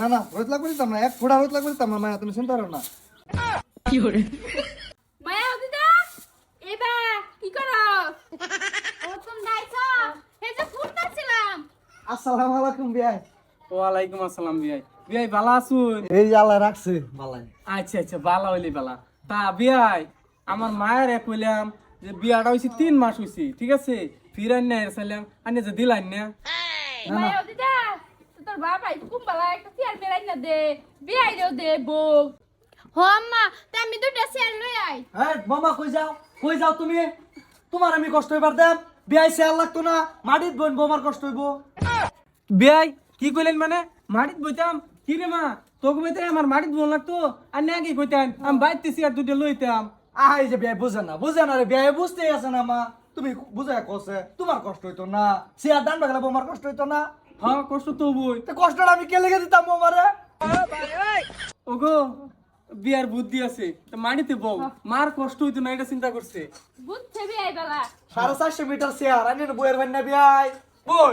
না না রোদ লাগবে দিতাম না এক ফোড়া লাগবে দিতাম না মায়া তুমি চিন্তা করো না। মায়া দিদা এবা কি করো? ও তুমি দাইছো? এই যে ফুটতাছিলাম আসসালামু আলাইকুম বিয়াই ওয়ালাইকুম আসসালাম বিয়াই বিয়াই বালা আসুন এই আল্লাহ রাখছে আচ্ছা আচ্ছা বালা হইলি বালা তা বিয়াই আমার মায়ের এক হইলাম যে বিয়াটা হইছে তিন মাস হইছে ঠিক আছে? ফিরান না এরসাইলাম আনি যে না। মায়া দিদা তোর বাবা কুম্বালা একটা চেয়ার মেলাই না দে বিয়াই রেও দে বউ। হো আম্মা তা আমি দুটো চেয়ার লই আই। হ্যাঁ মামা কই যাও? কই যাও তুমি? তোমার আমি কষ্ট হইবার দেম। বিয়াই সে লাগতো না মাটিত বইন বোমার কষ্ট হইব। বিয়াই কি কইলেন মানে? মাটিত বইতাম? কি রে মা? তোকে বইতে আমার মাটিত বোন লাগতো? আর না কি কইতেন আমি বাইতে আর দুটো লইতাম। আই যে বিয়াই বুঝে না বুঝে না রে বিয়াই বুঝতেই আছে না মা। তুমি বুঝে কছে তোমার কষ্ট হইতো না। আর দান বাগলা বোমার কষ্ট হইতো না। হ্যাঁ কষ্ট তো বই তো কষ্টটা আমি কে লেগে দিতাম ওগো বিয়ার বুদ্ধি আছে। তা মাটিতে বউ মার কষ্ট হইতো না এটা চিন্তা করছে। বুঝছে বিয়াই বেলা। সাড়ে চারশো মিটার চেয়ার আনি বইয়ের বিয়াই বই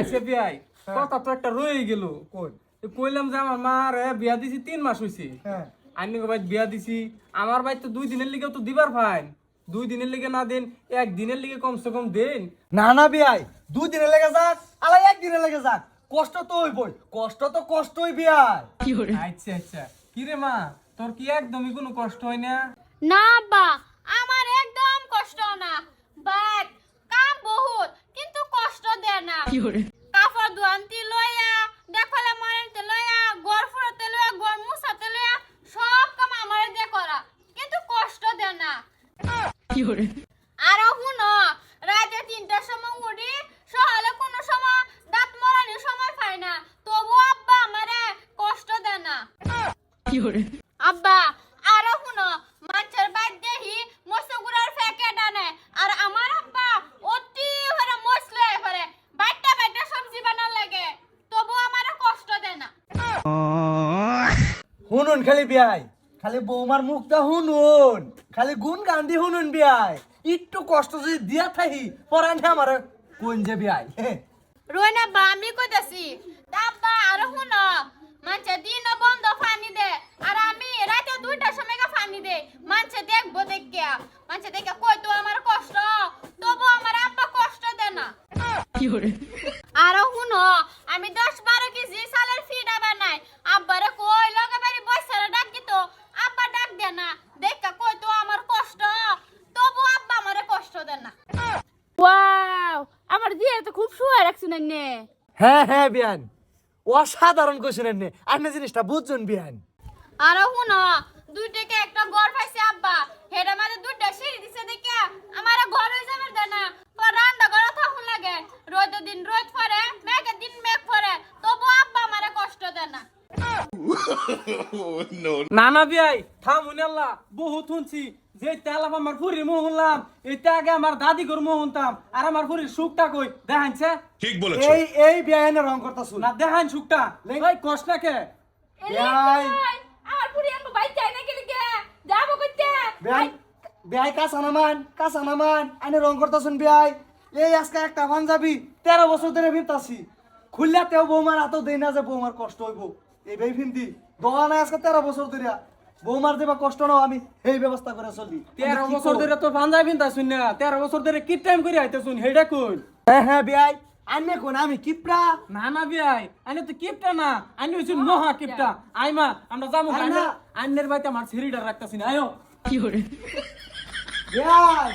আচ্ছা বিয়াই কথা তো একটা রয়ে গেল। কই? কইলাম যে আমার মার এ, বিয়া দিছি তিন মাস হইছে। হ্যাঁ। আইনি ভাই বিয়া দিছি। আমার ভাই তো দুই দিনের লিগে তো দিবার ফাইন। দুই দিনের লিগে না দেন এক দিনের লিগে কমসে কম দেন। না না বিয়াই দুই দিনের লেগে যাক আলাই এক দিনের লেগে যাক। কষ্ট তো হইবই কষ্ট তো কষ্টই বিয়াই আচ্ছা আচ্ছা। কি রে মা তোর কি একদমই কোনো কষ্ট হয় না? না আব্বা আমার একদম কষ্ট না। বাট কাম বহুত কিন্তু কষ্ট দেয় না কাপড় ধোয়ান্তি লইয়া দেখলে মারতে লইয়া গড় ফুরতে লইয়া গড় মুছাতে লইয়া সব কাম আমার দিয়ে করা কিন্তু কষ্ট দেয় না আর শুনো রাতে তিনটার সময় উঠি সকালে কোনো সময় দাঁত মরানোর সময় পাই না। তবু আব্বা আমারে কষ্ট দেয় না। আব্বা আরও শুনো মাছের বাইর দেহি মসগুড়ার প্যাকেট আনে। আর আমার আব্বা অতি হরে মসলে হরে বাইটা বাইটা সবজি বানার লাগে। তবু আমার কষ্ট দেয় না। শুনুন খালি বিয়াই। খালি বৌমার মুখটা শুনুন, খালি গুণ গান্ধী শুনুন বিয়াই। একটু কষ্ট যদি দিয়া থাকি পরান আমার কোন যে বিয়াই? না বা, আমি কইতাছি আব্বা আর শুন। মানছে দিন বন্ধ ফানি দে, আর আমি রাতে দুইটার সময় ফানি দে। মানছে দেখব দেখিয়া তো খুব শুয়ে রাখছেন নে। হ্যাঁ হ্যাঁ বিয়ান। অসাধারণ কোশ্চেন নে। আপনি জিনিসটা বুঝছেন বিয়ান? আরও শুনো দুইটাকে একটা ঘর পাইছে আব্বা। হেডা মাঝে দুইটা সিঁড়ি দিছে দেখে আমার ঘর হয়ে যাবে না। পর রান্না ঘরে থাকুন লাগে। রোদ দিন রোদ পরে মেঘের দিন মেঘ পরে। তবু আব্বা আমারে কষ্ট দেয় না। না না বিয়াই থাম আল্লাহ। বহুত শুনছি। যে তেলাপ আমার ফুরির মুহ শুনলাম এটা আগে আমার দাদি ঘর মুহ শুনতাম আর আমার ফুরির সুখটা কই? দেখাইছে? ঠিক বলেছ। এই এই বিয়াইনে রং করতাছু না দেখাইন সুখটা। ওই কষ্ট কে? বিয়াই আমার পুরি আমার বাইক চাই না গেলে কে? যাব কইতে। বিয়াই বিয়াই কাঁচা নামান কাঁচা নামান আইনে রং করতাছুন বিয়াই এই আজকে একটা পাঞ্জাবি তেরো বছর ধরে ভিনতাছি খুললে তেও বৌমার হাতও দেই না যে বৌমার কষ্ট হইব। এই ভাই ভিন্দি দোয়া নাই আজকে তেরো বছর ধরে বৌমার দেবা কষ্ট নাও আমি এই ব্যবস্থা করে চলি। তেরো কি বছর? ধরে তোর পাঞ্জাবি পিনতা শুন না। তেরো বছর ধরে কি টাইম করে আইতে শুন? হেডা কই? হ্যাঁ হ্যাঁ বিয়াই। আইনে কোন? আমি না না বিয়াই। আইনে তো কিপটা না। আইনে হইছে মহা কিপটা। আইমা আমরা না। আইনের আইনের বাইতে আমার রাখতাছি না। আয়ো। বিয়াই।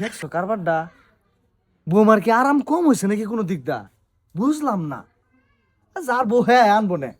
দেখছ কারবারটা? বৌমার কি আরাম কম হয়েছে নাকি কোনো দিকদা বুঝলাম না। যার বউ হ্যাঁ আনব না।